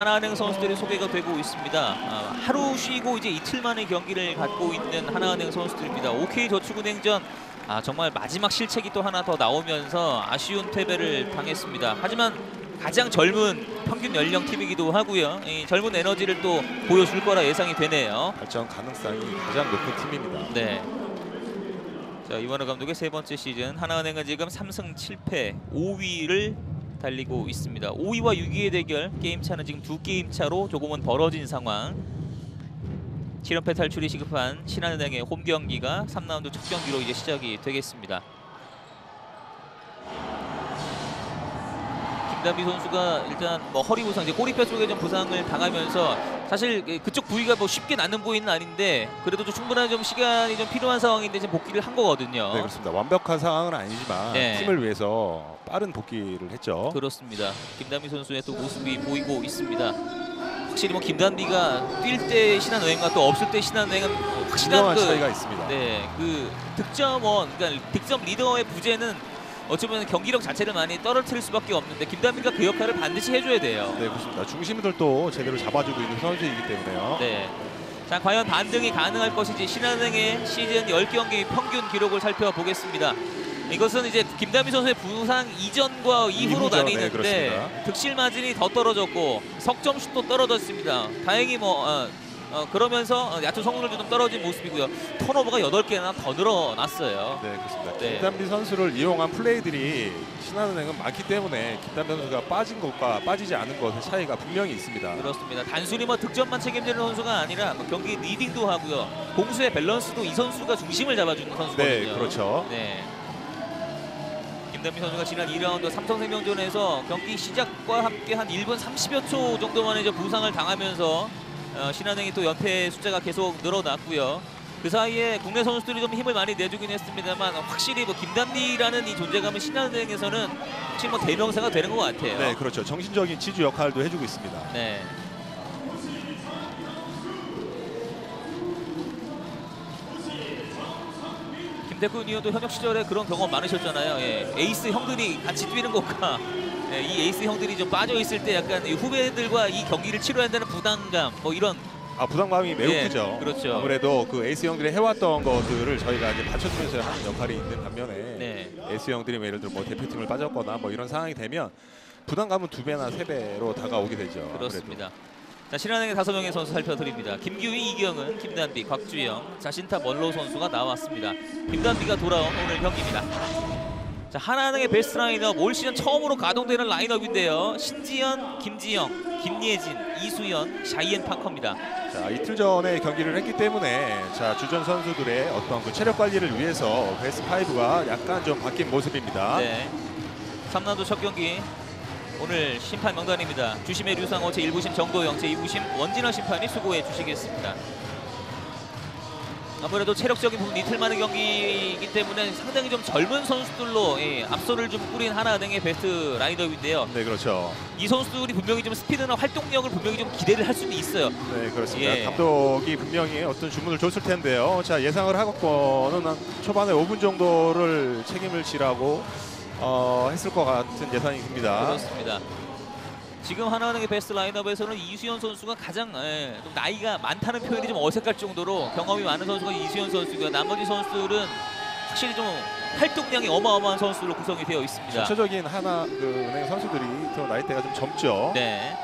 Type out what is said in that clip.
하나은행 선수들이 소개가 되고 있습니다. 아, 하루 쉬고 이제 이틀 만에 경기를 갖고 있는 하나은행 선수들입니다. OK저축은행전 아, 정말 마지막 실책이 또 하나 더 나오면서 아쉬운 패배를 당했습니다. 하지만 가장 젊은 평균 연령 팀이기도 하고요. 이 젊은 에너지를 또 보여줄 거라 예상이 되네요. 발전 가능성이 가장 높은 팀입니다. 네. 자 이원호 감독의 세 번째 시즌 하나은행은 지금 3승 7패 5위를 달리고 있습니다. 5위와 6위의 대결 게임 차는 지금 두 게임 차로 조금은 벌어진 상황. 7연패 탈출이 시급한 신한은행의 홈 경기가 3라운드 첫 경기로 이제 시작이 되겠습니다. 김단비 선수가 일단 뭐 허리 부상, 이제 꼬리뼈 쪽에 좀 부상을 당하면서 사실 그- 그쪽 부위가 뭐 쉽게 낫는 부위는 아닌데 그래도 좀 충분한 좀 시간이 좀 필요한 상황인데 지금 복귀를 한 거거든요. 네 그렇습니다. 완벽한 상황은 아니지만 네. 팀을 위해서 빠른 복귀를 했죠. 그렇습니다. 김단비 선수의 또 모습이 보이고 있습니다. 확실히 뭐 김단비가 뛸 때 신한은행과 또 없을 때 신한은행은 확실한 그 차이가 있습니다. 네, 그 득점원, 그러니까 득점 리더의 부재는 어쩌면 경기력 자체를 많이 떨어뜨릴 수밖에 없는데 김단비가 그 역할을 반드시 해줘야 돼요. 네 그렇습니다. 중심들도 제대로 잡아주고 있는 선수이기 때문에요. 네. 자, 과연 반등이 가능할 것인지 신한은행의 시즌 10경기 평균 기록을 살펴보겠습니다. 이것은 이제 김다미 선수의 부상 이전과 이후로 이후죠. 네, 나뉘는데 그렇습니다. 득실 마진이 더 떨어졌고 석점슛도 떨어졌습니다. 다행히 뭐 어, 어, 그러면서 어, 얕은 성공률도 좀 떨어진 모습이고요. 턴오버가 8개나 더 늘어났어요. 네 그렇습니다. 네. 김단비 선수를 이용한 플레이들이 신한은행은 많기 때문에 김단비 선수가 빠진 것과 빠지지 않은 것의 차이가 분명히 있습니다. 그렇습니다. 단순히 뭐 득점만 책임지는 선수가 아니라 뭐 경기 리딩도 하고요. 공수의 밸런스도 이 선수가 중심을 잡아주는 선수거든요. 네 그렇죠. 네. 김단비 선수가 지난 2라운드 삼성생명전에서 경기 시작과 함께 한 1분 30여 초 정도 만에 부상을 당하면서 어, 신한행이 또 연패 숫자가 계속 늘어났고요. 그 사이에 국내 선수들이 좀 힘을 많이 내주긴 했습니다만 확실히 뭐 김단비라는 이 존재감은 신한은행에서는 확실히 뭐 대명사가 되는 것 같아요. 네 그렇죠. 정신적인 지주 역할도 해주고 있습니다. 네. 의원도 현역 시절에 그런 경험 많으셨잖아요. 예. 에이스 형들이 같이 뛰는 것과 예, 이 에이스 형들이 좀 빠져 있을 때 약간 이 후배들과 이 경기를 치러야 한다는 부담감 뭐 이런 아 부담감이 매우 예, 크죠. 그렇죠. 아무래도 그 에이스 형들이 해왔던 것들을 저희가 이제 받쳐주면서 하는 역할이 있는 반면에 네. 에이스 형들이 뭐 예를 들어 뭐 대표팀을 빠졌거나 뭐 이런 상황이 되면 부담감은 두 배나 세 배로 다가오게 되죠. 아무래도. 그렇습니다. 자 신한은행 다섯 명의 선수 살펴드립니다. 김규희, 이경은, 김단비, 곽주영, 자신타 먼로 선수가 나왔습니다. 김단비가 돌아온 오늘 경기입니다. 자 하나은행의 베스트 라인업 올 시즌 처음으로 가동되는 라인업인데요. 신지현, 김지영, 김예진, 이수연, 샤이엔 파커입니다. 자 이틀 전에 경기를 했기 때문에 자 주전 선수들의 어떤 그 체력 관리를 위해서 베스트 5가 약간 좀 바뀐 모습입니다. 네. 3라운드 첫 경기 오늘 심판 명단입니다. 주심의 류상호 제1부심 정도영 제2부심 원진아 심판이 수고해 주시겠습니다. 아무래도 체력적인 부분 이틀 만의 경기이기 때문에 상당히 좀 젊은 선수들로 예, 앞서를 좀 꾸린 하나은행의 베스트 라인업인데요. 네 그렇죠. 이 선수들이 분명히 좀 스피드나 활동력을 분명히 좀 기대를 할 수는 있어요. 네 그렇습니다. 예. 감독이 분명히 어떤 주문을 줬을 텐데요. 자 예상을 하고는 한 초반에 5분 정도를 책임을 지라고 어, 했을 것 같은 예상이 듭니다. 그렇습니다. 지금 하나은행의 베스트 라인업에서는 이수연 선수가 가장 예, 좀 나이가 많다는 표현이 좀 어색할 정도로 경험이 많은 선수가 이수연 선수고요. 나머지 선수들은 확실히 좀 활동량이 어마어마한 선수로 구성이 되어 있습니다. 전체적인 하나 그 은행 선수들이 더 나이대가 좀 젊죠. 네.